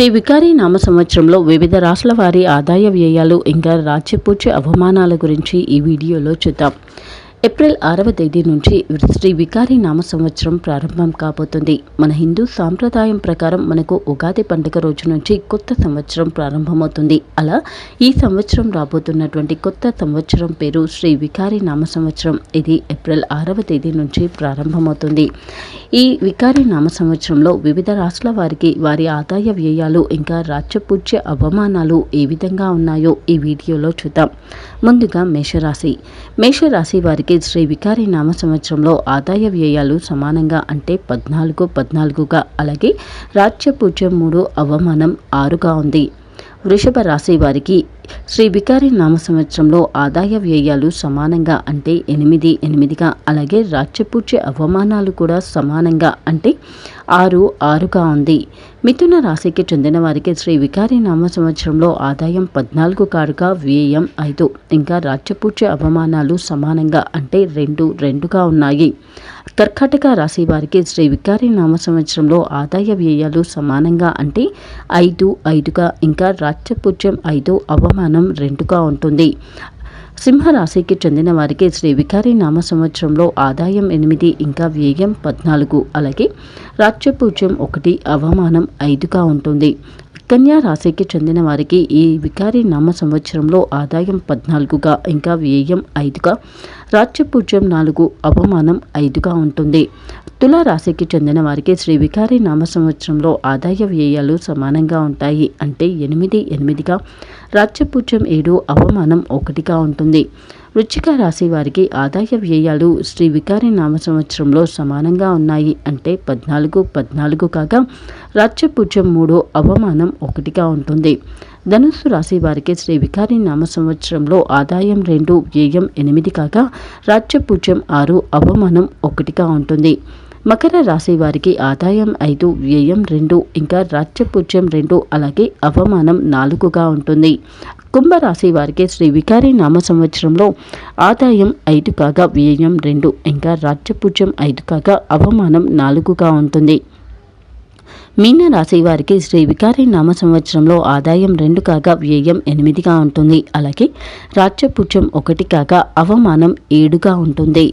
శ్రీ వికారి నామ సంవత్సరంలో వివిధ రాష్ట్రాల వారి ఆదాయ వ్యయాలు ఇంకా రాజ్యపూర్చి అవమానాల గురించి ఈ వీడియోలో చూద్దాం. ఏప్రిల్ ఆరవ తేదీ నుంచి శ్రీ వికారి నామ సంవత్సరం ప్రారంభం కాబోతుంది. మన హిందూ సాంప్రదాయం ప్రకారం మనకు ఉగాది పండుగ రోజు నుంచి కొత్త సంవత్సరం ప్రారంభమవుతుంది. అలా ఈ సంవత్సరం రాబోతున్నటువంటి కొత్త సంవత్సరం పేరు శ్రీ వికారి నామ సంవత్సరం. ఇది ఏప్రిల్ ఆరవ తేదీ నుంచి ప్రారంభమవుతుంది. ఈ వికారి నామ సంవత్సరంలో వివిధ రాష్ట్రాల వారికి వారి ఆదాయ వ్యయాలు ఇంకా రాజ్యపూజ్య అవమానాలు ఏ విధంగా ఉన్నాయో ఈ వీడియోలో చూద్దాం. ముందుగా మేషరాశి. మేషరాశి వారికి శ్రీ వికారి నామ సంవత్సరంలో ఆదాయ వ్యయాలు సమానంగా అంటే పద్నాలుగు పద్నాలుగుగా అలాగే రాజ్యపూజ్యం మూడు అవమానం ఆరుగా ఉంది. వృషభ రాశి వారికి శ్రీ వికారి నామ సంవత్సరంలో ఆదాయ వ్యయాలు సమానంగా అంటే ఎనిమిది ఎనిమిదిగా అలాగే రాజ్యపూజ్య అవమానాలు కూడా సమానంగా అంటే ఆరు ఆరుగా ఉంది. మిథున రాశికి చెందిన వారికి శ్రీ వికారి నామ సంవత్సరంలో ఆదాయం పద్నాలుగు కారుగా వ్యయం ఐదు. ఇంకా రాజ్యపూజ్య అవమానాలు సమానంగా అంటే రెండు రెండుగా ఉన్నాయి. కర్కాటక రాశి వారికి శ్రీ వికారి నామ సంవత్సరంలో ఆదాయ వ్యయాలు సమానంగా అంటే ఐదు ఐదుగా. ఇంకా రాజ్యపూజ్యం ఐదు అవమానం రెండుగా ఉంటుంది. సింహరాశికి చెందిన వారికి శ్రీ వికారి నామ సంవత్సరంలో ఆదాయం ఎనిమిది ఇంకా వ్యయం పద్నాలుగు. అలాగే రాజ్యపూజ్యం ఒకటి అవమానం ఐదుగా ఉంటుంది. కన్యా రాశికి చెందిన వారికి ఈ వికారి నామ సంవత్సరంలో ఆదాయం పద్నాలుగుగా ఇంకా వ్యయం ఐదుగా రాజ్యపూజ్యం నాలుగు అవమానం ఐదుగా ఉంటుంది. తుల రాశికి చెందిన వారికి శ్రీ వికారి నామ సంవత్సరంలో ఆదాయ వ్యయాలు సమానంగా ఉంటాయి. అంటే ఎనిమిది ఎనిమిదిగా రాజ్యపూజ్యం ఏడు అవమానం ఒకటిగా ఉంటుంది. వృచ్చిక రాశి వారికి ఆదాయ వ్యయాలు శ్రీ వికారి నామ సంవత్సరంలో సమానంగా ఉన్నాయి. అంటే పద్నాలుగు పద్నాలుగు కాగా రాజ్యపూజ్యం మూడు అవమానం ఒకటిగా ఉంటుంది. ధనుస్సు రాశి వారికి శ్రీ వికారి నామ సంవత్సరంలో ఆదాయం రెండు వ్యయం ఎనిమిది కాగా రాజ్యపూజ్యం ఆరు అవమానం ఒకటిగా ఉంటుంది. మకర రాశి వారికి ఆదాయం ఐదు వ్యయం రెండు ఇంకా రాజ్యపుజ్యం రెండు అలాగే అవమానం నాలుగుగా ఉంటుంది. కుంభరాశి వారికి శ్రీ వికారి నామ సంవత్సరంలో ఆదాయం ఐదు కాగా వ్యయం రెండు ఇంకా రాజ్యపూజ్యం ఐదు కాగా అవమానం నాలుగుగా ఉంటుంది. మీనరాశి వారికి శ్రీ వికారి నామ సంవత్సరంలో ఆదాయం రెండు కాగా వ్యయం ఎనిమిదిగా ఉంటుంది. అలాగే రాజ్యపూజ్యం ఒకటి కాగా అవమానం ఏడుగా ఉంటుంది.